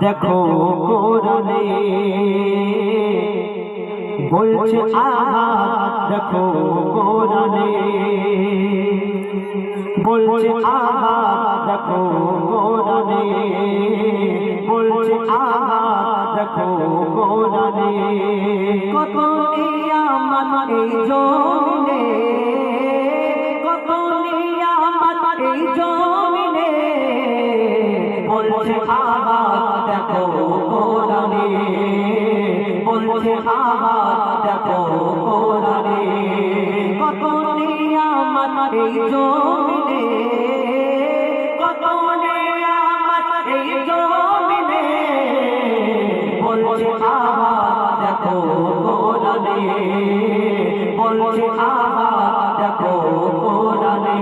দেখো কোরআনে বলছে আহা দেখো কোরআনে বলছে আহা দেখো কোরআনে বলছে আহা দেখো কোরআনে। কত নিয়ামত এই জমিনে বলছে আহা দেখো কোরআনে। কত নিয়ামত এই জমিনে, কত নিয়ামত এই জমিনে। বলছে আহা দেখো কোরআনে বলছে আহা দেখো কোরআনে।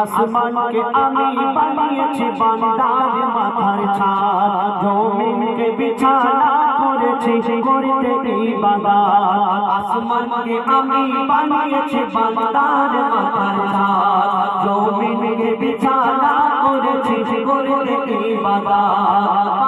আসমানকে আমি বানিয়েছি বান্দার মাথার ছাদ জমিনকে বিছানা করেছি করতে ইবাদত আসমানকে আমি বানিয়েছে বান্দার মাথার ছাদ বিছানা করেছে করতে পানিতে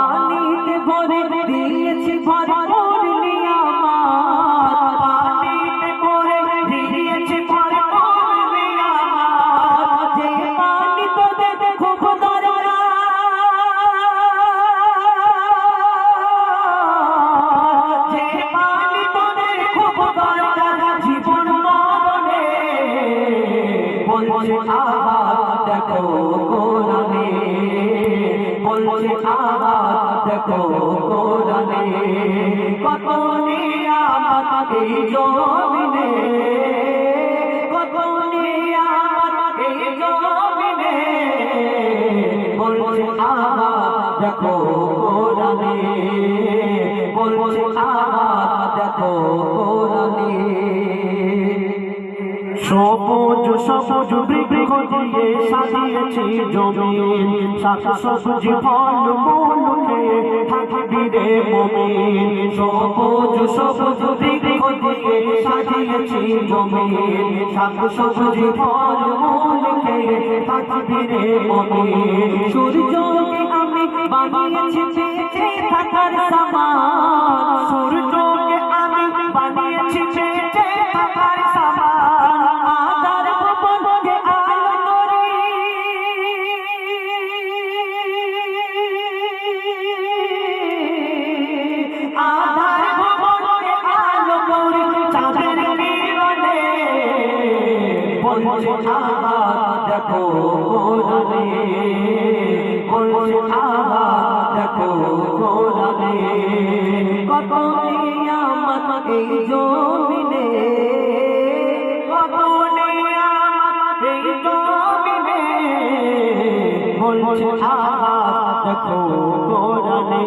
বলছে দেখো কোরআনে। বলছে আহা দেখো কোরআনে। কত নিয়ামত এই জমিনে। কত নিয়ামত এই জমিনে। বলছে আহা দেখো কোরআনে। বলছে আহা দেখো কোরআনে। সবুজ সবুজ বৃক্ষ দিয়ে সাজিয়েছি জমিন। শাক সবজি ফল, মূল খেয়ে থাকবি রে মমিন। সবুজ সবুজ বৃক্ষ দিয়ে সাজিয়েছি জমিন। শাক সবজি ফল, মূল খেয়ে থাকবি মমিন। সূর্যকে আমি বানিয়েছি থাকার সামান। বলছে আহা দেখো কোরআনে বলছে আহা দেখো কোরআনে কত নিয়ামত এই জমিনে, কত নিয়ামত এই জমিনে। বলছে, আহা, দেখো কোরআনে